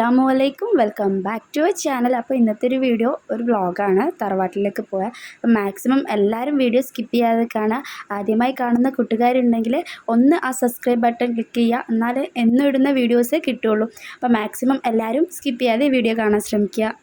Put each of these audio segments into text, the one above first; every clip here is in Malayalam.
അസ്സാമു അലൈക്കും welcome back to a channel. അപ്പോൾ ഇന്നത്തെ ഒരു വീഡിയോ ഒരു വ്ളോഗാണ്. തറവാട്ടിലേക്ക് പോയാൽ അപ്പോൾ മാക്സിമം എല്ലാവരും വീഡിയോ സ്കിപ്പ് ചെയ്യാതെ കാണുക. ആദ്യമായി കാണുന്ന കൂട്ടുകാരുണ്ടെങ്കിൽ ഒന്ന് ആ സബ്സ്ക്രൈബ് ബട്ടൺ ക്ലിക്ക് ചെയ്യുക. എന്നാലേ എന്നും ഇടുന്ന വീഡിയോസേ കിട്ടുള്ളൂ അപ്പോൾ മാക്സിമം എല്ലാവരും സ്കിപ്പ് ചെയ്യാതെ വീഡിയോ കാണാൻ ശ്രമിക്കുക.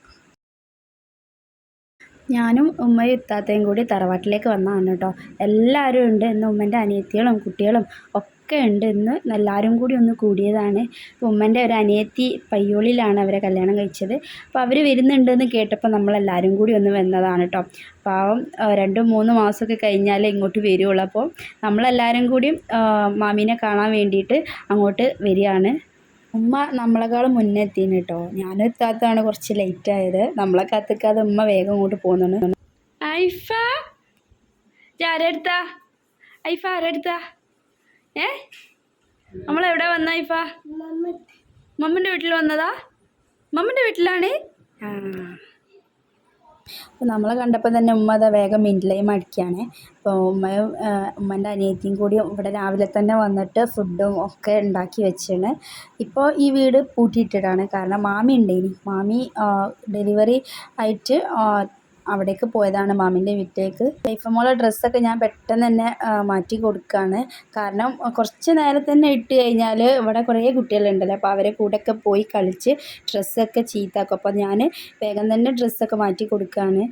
ഞാനും ഉമ്മയും ഇത്താത്തയും കൂടി തറവാട്ടിലേക്ക് വന്നതാണ് കേട്ടോ. എല്ലാവരും ഉണ്ട്. ഇന്ന് ഉമ്മന്റെ അനിയത്തികളും കുട്ടികളും ഒക്കെ ഉണ്ട് ഇന്ന് എല്ലാവരും കൂടി ഒന്ന് കൂടിയതാണ്. ഉമ്മന്റെ ഒരു അനിയത്തി പയ്യോളിലാണ് അവരെ കല്യാണം കഴിച്ചത്. അപ്പോൾ അവർ വരുന്നുണ്ടെന്ന് കേട്ടപ്പോൾ നമ്മളെല്ലാവരും കൂടി ഒന്ന് വന്നതാണ് കേട്ടോ പാവം രണ്ട് മൂന്ന് മാസമൊക്കെ കഴിഞ്ഞാലേ ഇങ്ങോട്ട് വരുള്ളൂ. അപ്പോൾ നമ്മളെല്ലാവരും കൂടി മാമീനെ കാണാൻ വേണ്ടിയിട്ട് അങ്ങോട്ട് വരികയാണ്. ഉമ്മ നമ്മളെക്കാളും മുന്നേ എത്തിന് കേട്ടോ ഞാനും എത്താത്തതാണ് കുറച്ച് ലേറ്റ് ആയത്. നമ്മളെ കത്തിക്കാതെ ഉമ്മ വേഗം ഇങ്ങോട്ട് പോകുന്നുണ്ട്. ഐഫ ആരെടുത്താ ഐഫ ആരെടുത്താ ഏ? നമ്മൾ എവിടെ വന്ന ഇപ്പ മമ്മിന്റെ വീട്ടിൽ വന്നതാ? മമ്മിന്റെ വീട്ടിലാണ്? ആ. അപ്പോൾ നമ്മളെ കണ്ടപ്പോൾ തന്നെ ഉമ്മ അതാ വേഗം മിന്റിലേയും അടിക്കുകയാണ് അപ്പോൾ ഉമ്മയും ഉമ്മന്റെ അനിയത്തിയും കൂടി ഇവിടെ രാവിലെ തന്നെ വന്നിട്ട് ഫുഡും ഒക്കെ ഉണ്ടാക്കി വെച്ചാണ്. ഇപ്പോൾ ഈ വീട് പൂട്ടിയിട്ടിടാണ്. കാരണം മാമി ഉണ്ടേനി മാമി ഡെലിവറി ആയിട്ട് അവിടേക്ക് പോയതാണ് മാമിന്റെ വീട്ടിലേക്ക്. ലൈഫമോളെ ഡ്രസ്സൊക്കെ ഞാൻ പെട്ടെന്ന് തന്നെ മാറ്റി കൊടുക്കുകയാണ് കാരണം കുറച്ച് നേരം തന്നെ ഇട്ട് കഴിഞ്ഞാൽ ഇവിടെ കുറേ കുട്ടികളുണ്ടല്ലോ. അപ്പോൾ അവരെ കൂടെയൊക്കെ പോയി കളിച്ച് ഡ്രസ്സൊക്കെ ചീത്താക്കും അപ്പോൾ ഞാൻ വേഗം തന്നെ ഡ്രസ്സൊക്കെ മാറ്റി കൊടുക്കുകയാണ്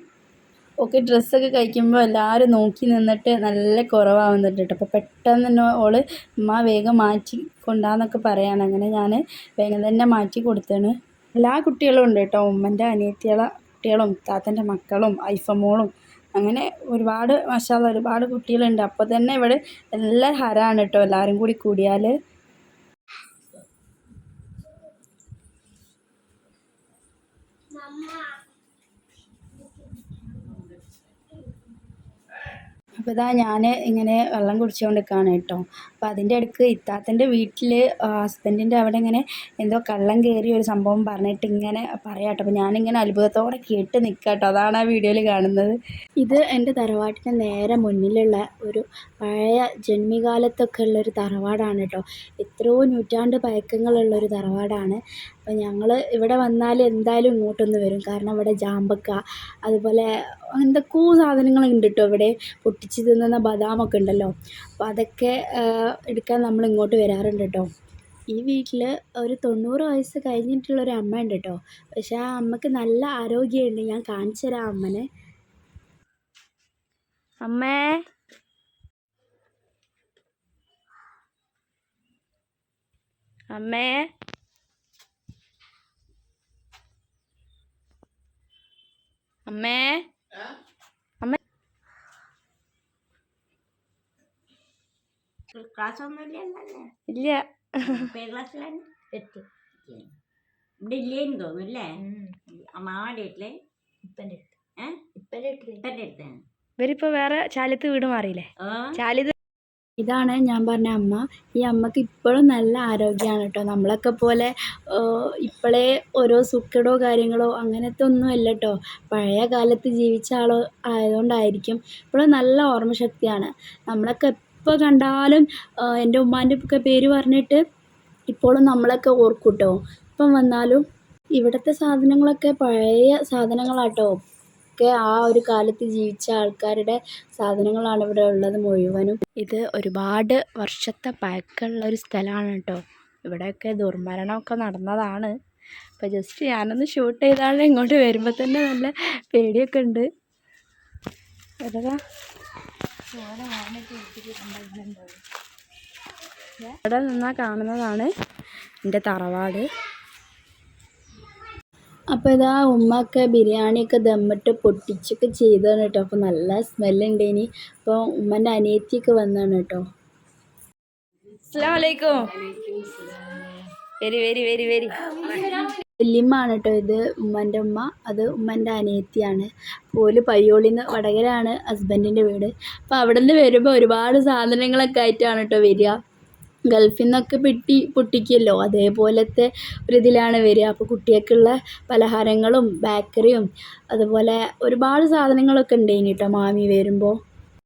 ഓക്കെ ഡ്രസ്സൊക്കെ കഴിക്കുമ്പോൾ എല്ലാവരും നോക്കി നിന്നിട്ട് നല്ല കുറവാകുന്നുണ്ട് കേട്ടോ. അപ്പോൾ പെട്ടെന്ന് തന്നെ ഓൾ ഉമ്മ വേഗം മാറ്റി കൊണ്ടാന്നൊക്കെ പറയാണ്. അങ്ങനെ ഞാൻ വേഗം തന്നെ മാറ്റി കൊടുത്താണ്. എല്ലാ കുട്ടികളും ഉണ്ട് കേട്ടോ. ഉമ്മന്റെ അനിയത്തികളെ കുട്ടികളും താത്തന്റെ മക്കളും ഐഫമോളും അങ്ങനെ ഒരുപാട് മാഷാ ഒരുപാട് കുട്ടികളുണ്ട്. അപ്പോൾ തന്നെ ഇവിടെ നല്ല ഹരമാണ് കേട്ടോ. എല്ലാവരും കൂടി കൂടിയാൽ അപ്പോൾ ഇതാ ഞാൻ ഇങ്ങനെ വെള്ളം കുടിച്ചുകൊണ്ട് നിൽക്കുകയാണ് കേട്ടോ. അപ്പോൾ അതിന്റെ അടുക്ക് ഇത്താത്തന്റെ വീട്ടിൽ ഹസ്ബൻഡിന്റെ അവിടെ ഇങ്ങനെ എന്തോ കള്ളം കയറി ഒരു സംഭവം പറഞ്ഞിട്ട് ഇങ്ങനെ പറയാം കേട്ടോ. അപ്പോൾ ഞാനിങ്ങനെ അത്ഭുതത്തോടെ കേട്ട് നിൽക്കുക കേട്ടോ. അതാണ് ആ വീഡിയോയിൽ കാണുന്നത്. ഇത് എന്റെ തറവാട്ടിന്റെ നേരെ മുന്നിലുള്ള ഒരു പഴയ ജന്മികാലത്തൊക്കെ ഉള്ളൊരു തറവാടാണ് കേട്ടോ. എത്രയോ നൂറ്റാണ്ട് പയക്കങ്ങളുള്ളൊരു തറവാടാണ്. അപ്പോൾ ഞങ്ങൾ ഇവിടെ വന്നാൽ എന്തായാലും ഇങ്ങോട്ടൊന്ന് വരും. കാരണം ഇവിടെ ജാമ്പക്ക അതുപോലെ എന്തൊക്കെയോ സാധനങ്ങളുണ്ട് കേട്ടോ ഇവിടെ. പൊട്ടിച്ച് തിന്നുന്ന ബദാമൊക്കെ ഉണ്ടല്ലോ. അപ്പോൾ അതൊക്കെ എടുക്കാൻ നമ്മൾ ഇങ്ങോട്ട് വരാറുണ്ട് കേട്ടോ ഈ വീട്ടിൽ ഒരു തൊണ്ണൂറ് വയസ്സ് കഴിഞ്ഞിട്ടുള്ളൊരു അമ്മ ഉണ്ട് കേട്ടോ പക്ഷെ ആ അമ്മയ്ക്ക് നല്ല ആരോഗ്യമുണ്ട്. ഞാൻ കാണിച്ചു തരാം അമ്മനെ. അമ്മേ. അമ്മേ. അമ്മേ. ഇല്ല. തോന്നുന്നല്ലേ അമ്മാവന്റെ വീട്ടിൽ? ഇപ്പന്റെ ഇവരിപ്പോ വേറെ ചാലിത്ത് വീട് മാറിയില്ലേ? ചാലിത് ഇതാണ് ഞാൻ പറഞ്ഞ അമ്മ. ഈ അമ്മയ്ക്ക് ഇപ്പോഴും നല്ല ആരോഗ്യമാണ് കേട്ടോ നമ്മളൊക്കെ പോലെ ഇപ്പോഴേ ഓരോ സുക്കടോ കാര്യങ്ങളോ അങ്ങനത്തെ ഒന്നും അല്ല കേട്ടോ പഴയ കാലത്ത് ജീവിച്ച ആളോ ആയതുകൊണ്ടായിരിക്കും ഇപ്പോഴും നല്ല ഓർമ്മശക്തിയാണ്. നമ്മളൊക്കെ എപ്പോൾ കണ്ടാലും എന്റെ ഉമ്മാന്റെ ഒക്കെ പേര് പറഞ്ഞിട്ട് ഇപ്പോഴും നമ്മളൊക്കെ ഓർക്കും കേട്ടോ ഇപ്പം വന്നാലും ഇവിടുത്തെ സാധനങ്ങളൊക്കെ പഴയ സാധനങ്ങളാട്ടോ. ഒക്കെ ആ ഒരു കാലത്ത് ജീവിച്ച ആൾക്കാരുടെ സാധനങ്ങളാണ് ഇവിടെ ഉള്ളത് മുഴുവനും. ഇത് ഒരുപാട് വർഷത്തെ പഴക്കമുള്ള ഒരു സ്ഥലമാണ് കേട്ടോ. ഇവിടെയൊക്കെ ദുർമരണമൊക്കെ നടന്നതാണ്. അപ്പോൾ ജസ്റ്റ് ഞാനൊന്ന് ഷൂട്ട് ചെയ്താണ്. ഇങ്ങോട്ട് വരുമ്പോൾ തന്നെ നല്ല പേടിയൊക്കെ ഉണ്ട്. ഇവിടെ നിന്നാൽ കാണുന്നതാണ് എന്റെ തറവാട്. അപ്പോൾ ഇതാ ഉമ്മയൊക്കെ ബിരിയാണിയൊക്കെ ദമ്മിട്ട് പൊട്ടിച്ചൊക്കെ ചെയ്തതാണ് കേട്ടോ. അപ്പോൾ നല്ല സ്മെല്ലുണ്ട് ഇനി അപ്പോൾ ഉമ്മന്റെ അനിയത്തിയൊക്കെ വന്നതാണ് കേട്ടോ. അസ്സലാമലൈക്കും. Very very very very. വല്യമ്മാണ് കേട്ടോ ഇത്. ഉമ്മന്റെ ഉമ്മ അത് ഉമ്മന്റെ അനിയത്തിയാണ്. പോൽ പയ്യോളിന്ന് വടകരയാണ് ഹസ്ബൻഡിന്റെ വീട്. അപ്പോൾ അവിടെ നിന്ന് വരുമ്പോൾ ഒരുപാട് സാധനങ്ങളൊക്കെ ആയിട്ടാണ് കേട്ടോ വരിക. ഗൾഫിൽ നിന്നൊക്കെ പെട്ടി പൊട്ടിക്കുമല്ലോ അതേപോലത്തെ ഒരു ഇതിലാണ് വരിക. അപ്പോൾ കുട്ടികൾക്കുള്ള പലഹാരങ്ങളും ബേക്കറിയും അതുപോലെ ഒരുപാട് സാധനങ്ങളൊക്കെ ഉണ്ടായിന് കേട്ടോ മാമി വരുമ്പോൾ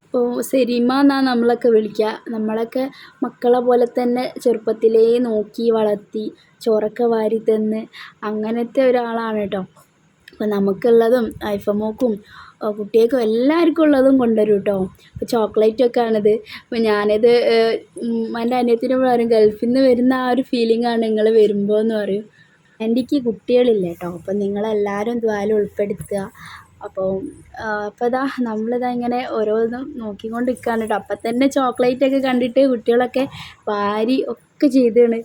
ഇപ്പോൾ സെരീമ എന്നാണ് നമ്മളൊക്കെ വിളിക്കുക നമ്മളൊക്കെ മക്കളെ പോലെ തന്നെ ചെറുപ്പത്തിലേ നോക്കി വളർത്തി ചോറൊക്കെ വാരി തന്ന് അങ്ങനത്തെ ഒരാളാണ് കേട്ടോ അപ്പോൾ നമുക്കുള്ളതും ഐഫമോക്കും കുട്ടികൾക്കും എല്ലാവർക്കും ഉള്ളതും കൊണ്ടുവരും കേട്ടോ ഇപ്പോൾ ചോക്ലേറ്റൊക്കെ ആണിത്. അപ്പോൾ ഞാനിത് എന്റെ അനിയത്തിന് പറയും ഗൾഫിൽ നിന്ന് വരുന്ന ആ ഒരു ഫീലിംഗ് ആണ് നിങ്ങൾ വരുമ്പോൾ എന്ന് പറയും ആന്റിക്ക് കുട്ടികളില്ല കേട്ടോ അപ്പം നിങ്ങളെല്ലാവരും ദ്വാരം ഉൾപ്പെടുത്തുക. അപ്പോൾ അപ്പോൾ ഇതാ നമ്മളിതാ ഇങ്ങനെ ഓരോന്നും നോക്കിക്കൊണ്ട് നിൽക്കുകയാണ് കേട്ടോ അപ്പം തന്നെ ചോക്ലേറ്റൊക്കെ കണ്ടിട്ട് കുട്ടികളൊക്കെ വാരി ഒക്കെ ചെയ്താണ്.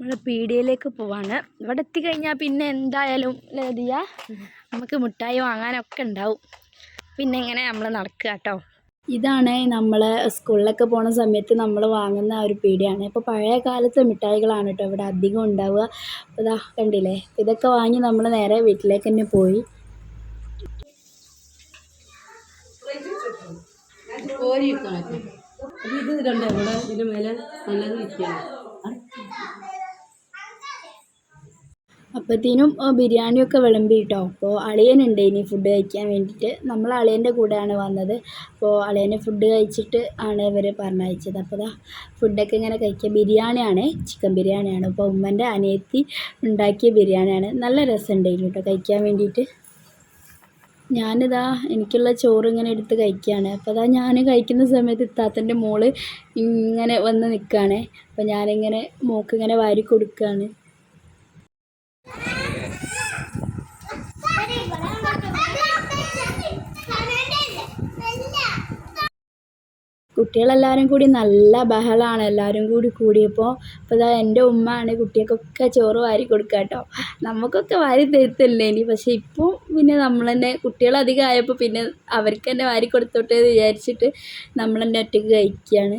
നമ്മൾ പീടികയിലേക്ക് പോവാണ്. ഇവിടെ എത്തിക്കഴിഞ്ഞാൽ പിന്നെ എന്തായാലും ലതിയ നമുക്ക് മിഠായി വാങ്ങാനൊക്കെ ഉണ്ടാവും. പിന്നെ ഇങ്ങനെ നമ്മൾ നടക്കുക കേട്ടോ ഇതാണ് നമ്മൾ സ്കൂളിലൊക്കെ പോണ സമയത്ത് നമ്മൾ വാങ്ങുന്ന ഒരു പീടിയാണ്. ഇപ്പോൾ പഴയ കാലത്തെ മിഠായികളാണ് കേട്ടോ ഇവിടെ അധികം ഉണ്ടാവുക. അപ്പോൾ ഇതാ കണ്ടില്ലേ ഇതൊക്കെ വാങ്ങി നമ്മൾ നേരെ വീട്ടിലേക്ക് തന്നെ പോയി. ഇത് രണ്ടേ ഇവിടെ ഇതിന് മേലെ നല്ലത് ഇരിക്കണം. അപ്പോഴത്തേനും ബിരിയാണിയൊക്കെ വിളമ്പി കേട്ടോ അപ്പോൾ അളിയനുണ്ട് ഇനി ഫുഡ് കഴിക്കാൻ വേണ്ടിയിട്ട്. നമ്മൾ അളിയന്റെ കൂടെയാണ് വന്നത്. അപ്പോൾ അളിയനെ ഫുഡ് കഴിച്ചിട്ട് ആണ് ഇവർ പറഞ്ഞയച്ചത്. അപ്പോൾ ദാ ഫുഡൊക്കെ ഇങ്ങനെ കഴിക്കുക ബിരിയാണിയാണ് ചിക്കൻ ബിരിയാണിയാണ്. അപ്പോൾ ഉമ്മന്റെ അനിയത്തി ഉണ്ടാക്കിയ ബിരിയാണിയാണ്. നല്ല രസമുണ്ടായിരുന്നു കേട്ടോ കഴിക്കാൻ വേണ്ടിയിട്ട്. ഞാനിതാ എനിക്കുള്ള ചോറ് ഇങ്ങനെ എടുത്ത് കഴിക്കുകയാണ്. അപ്പോൾ അതാ ഞാൻ കഴിക്കുന്ന സമയത്ത് ഇത്താത്തന്റെ മോൾ ഇങ്ങനെ വന്ന് നിൽക്കുകയാണ്. അപ്പോൾ ഞാനിങ്ങനെ മോക്ക് ഇങ്ങനെ വാരി കൊടുക്കുകയാണ്. കുട്ടികളെല്ലാവരും കൂടി നല്ല ബഹളമാണ് എല്ലാവരും കൂടി കൂടിയപ്പോൾ അപ്പോൾ ഇതാ എന്റെ ഉമ്മയാണ് കുട്ടികൾക്കൊക്കെ ചോറ് വാരി കൊടുക്കുക കേട്ടോ നമുക്കൊക്കെ വാരി തരുത്തല്ലേ ഇനി? പക്ഷേ ഇപ്പോൾ പിന്നെ നമ്മൾ തന്നെ കുട്ടികളധികം ആയപ്പോൾ പിന്നെ അവർക്ക് തന്നെ വാരി കൊടുത്തോട്ടെ എന്ന് വിചാരിച്ചിട്ട് നമ്മൾ തന്നെ ഒറ്റയ്ക്ക് കഴിക്കുകയാണ്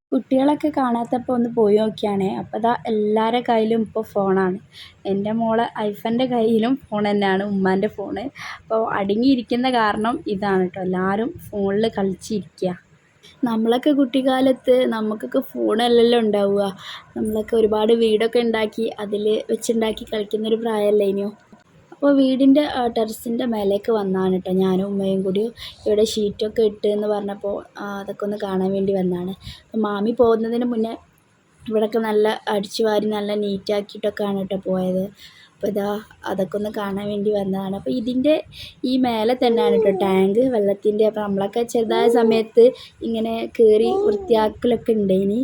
കുട്ടികളൊക്കെ കാണാത്തപ്പോൾ ഒന്ന് പോയി നോക്കിയാണേ. അപ്പോൾ ഇതാ എല്ലാവരുടെ കയ്യിലും ഇപ്പോൾ ഫോണാണ്. എന്റെ മോളെ ഐഫന്റെ കയ്യിലും ഫോൺ തന്നെയാണ് ഉമ്മാന്റെ ഫോണ് അപ്പോൾ അടുങ്ങിയിരിക്കുന്ന കാരണം ഇതാണ് കേട്ടോ. എല്ലാവരും ഫോണിൽ കളിച്ചിരിക്കുക. നമ്മളൊക്കെ കുട്ടിക്കാലത്ത് നമുക്കൊക്കെ ഫോണല്ലല്ലോ ഉണ്ടാവുക. നമ്മളൊക്കെ ഒരുപാട് വീടൊക്കെ ഉണ്ടാക്കി അതിൽ വെച്ചുണ്ടാക്കി കളിക്കുന്നൊരു പ്രായമല്ലേ ഇനിയോ? അപ്പോൾ വീടിന്റെ ടെറസിന്റെ മേലേക്ക് വന്നാണ് കേട്ടോ ഞാനും ഉമ്മയും കൂടി. ഇവിടെ ഷീറ്റൊക്കെ ഇട്ട് എന്ന് പറഞ്ഞപ്പോൾ അതൊക്കെ ഒന്ന് കാണാൻ വേണ്ടി വന്നതാണ്. മാമി പോകുന്നതിന് മുന്നേ ഇവിടെയൊക്കെ നല്ല അടിച്ചു വാരി നല്ല നീറ്റാക്കിയിട്ടൊക്കെയാണ് കേട്ടോ പോയത്. അപ്പോൾ ഇതാ അതൊക്കെ ഒന്ന് കാണാൻ വേണ്ടി വന്നതാണ്. അപ്പോൾ ഇതിന്റെ ഈ മേലെ തന്നെയാണ് കേട്ടോ ടാങ്ക് വെള്ളത്തിന്റെ. അപ്പോൾ നമ്മളൊക്കെ ചെറുതായ സമയത്ത് ഇങ്ങനെ കയറി വൃത്തിയാക്കലൊക്കെ ഉണ്ടായിനി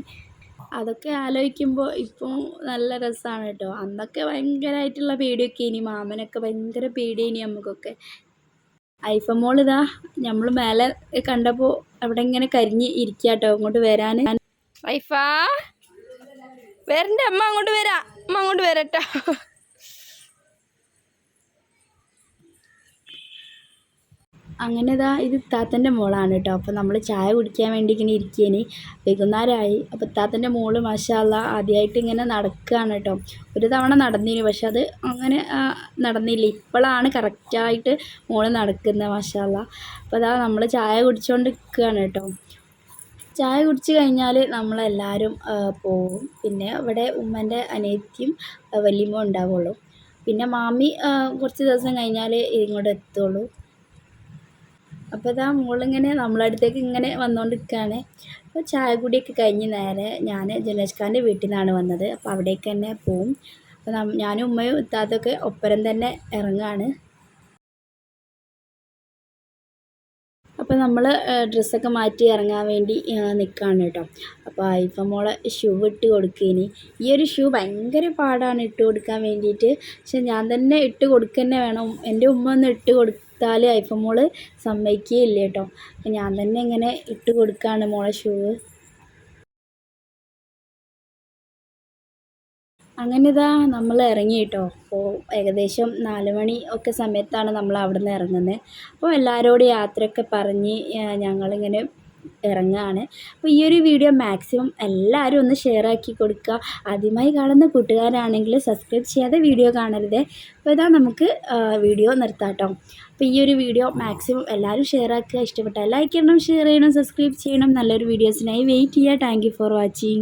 അതൊക്കെ ആലോചിക്കുമ്പോൾ ഇപ്പോൾ നല്ല രസമാണ് കേട്ടോ. അന്നൊക്കെ ഭയങ്കരമായിട്ടുള്ള പേടിയൊക്കെ ഇനി മാമനൊക്കെ ഭയങ്കര പേടിയേനി നമുക്കൊക്കെ ഐഫ മോൾ ഇതാ നമ്മൾ മേലെ കണ്ടപ്പോൾ അവിടെ ഇങ്ങനെ കരിഞ്ഞ് ഇരിക്കുക അങ്ങോട്ട് വരാൻ ഐഫാ വരണ്ട അമ്മ അങ്ങോട്ട് വരാം അമ്മ അങ്ങോട്ട് വരട്ടോ. അങ്ങനെ ഇതാ ഇത് ഇത്താത്തന്റെ മോളാണ് കേട്ടോ. അപ്പോൾ നമ്മൾ ചായ കുടിക്കാൻ വേണ്ടി ഇങ്ങനെ ഇരിക്കേന്. വൈകുന്നേരമായി അപ്പോൾ ഇത്താത്തന്റെ മോൾ മാഷാല്ല ആദ്യമായിട്ട് ഇങ്ങനെ നടക്കുകയാണ് കേട്ടോ. ഒരു തവണ നടന്നിരുന്നു പക്ഷെ അത് അങ്ങനെ നടന്നില്ല. ഇപ്പോഴാണ് കറക്റ്റായിട്ട് മോൾ നടക്കുന്നത് മാഷാല്ല അപ്പോൾ അതാ നമ്മൾ ചായ കുടിച്ചുകൊണ്ട് നിൽക്കുകയാണ് കേട്ടോ. ചായ കുടിച്ച് കഴിഞ്ഞാൽ നമ്മളെല്ലാവരും പോവും. പിന്നെ ഇവിടെ ഉമ്മന്റെ അനിയത്തിയും വല്യമ്മ ഉണ്ടാവുള്ളൂ. പിന്നെ മാമി കുറച്ച് ദിവസം കഴിഞ്ഞാൽ ഇങ്ങോട്ട് എത്തുള്ളൂ. അപ്പോൾ ഇതാ മോളിങ്ങനെ നമ്മളെ അടുത്തേക്ക് ഇങ്ങനെ വന്നുകൊണ്ടിരിക്കുകയാണ് അപ്പോൾ ചായ കുടിയൊക്കെ കഴിഞ്ഞ് നേരെ ഞാൻ ജനേഷ് ഖാന്റെ വീട്ടിൽ നിന്നാണ് വന്നത്. അപ്പോൾ അവിടേക്ക് തന്നെ പോവും. അപ്പോൾ ഞാനും ഉമ്മയും ഇത്താത്തൊക്കെ ഒപ്പരം തന്നെ ഇറങ്ങുകയാണ് അപ്പോൾ നമ്മൾ ഡ്രസ്സൊക്കെ മാറ്റി ഇറങ്ങാൻ വേണ്ടി നിൽക്കുകയാണ് കേട്ടോ. അപ്പോൾ ഇപ്പം മോളെ ഷൂ ഇട്ട് കൊടുക്കേനി. ഈ ഒരു ഷൂ ഭയങ്കര പാടാണ് ഇട്ട് കൊടുക്കാൻ വേണ്ടിയിട്ട്. പക്ഷെ ഞാൻ തന്നെ ഇട്ട് കൊടുക്കുക തന്നെ വേണം. എന്റെ ഉമ്മ ഒന്ന് ഇട്ട് കൊടുത്താൽ ഐഫ മോൾ സമ്മതിക്കുകയില്ല കേട്ടോ. അപ്പം ഞാൻ തന്നെ ഇങ്ങനെ ഇട്ട് കൊടുക്കുകയാണ് മോളെ ഷൂ അങ്ങനെ ഇതാ നമ്മൾ ഇറങ്ങി കേട്ടോ. അപ്പോൾ ഏകദേശം നാല് മണി ഒക്കെ സമയത്താണ് നമ്മൾ അവിടെ നിന്ന് ഇറങ്ങുന്നത് അപ്പോൾ എല്ലാവരോടും യാത്രയൊക്കെ പറഞ്ഞ് ഞങ്ങളിങ്ങനെ ഇറങ്ങുകയാണ് അപ്പോൾ ഈ ഒരു വീഡിയോ മാക്സിമം എല്ലാവരും ഒന്ന് ഷെയർ ആക്കി കൊടുക്കുക. ആദ്യമായി കാണുന്ന കൂട്ടുകാരാണെങ്കിൽ സബ്സ്ക്രൈബ് ചെയ്യാതെ വീഡിയോ കാണരുത്. അപ്പോൾ ഇതാ നമുക്ക് വീഡിയോ നിർത്താം കേട്ടോ അപ്പോൾ ഈ ഒരു വീഡിയോ മാക്സിമം എല്ലാവരും ഷെയർ ആക്കുക. ഇഷ്ടപ്പെട്ടാൽ ലൈക്ക് ചെയ്യണം ഷെയർ ചെയ്യണം സബ്സ്ക്രൈബ് ചെയ്യണം. നല്ലൊരു വീഡിയോസിനായി വെയിറ്റ് ചെയ്യുക. Thank for watching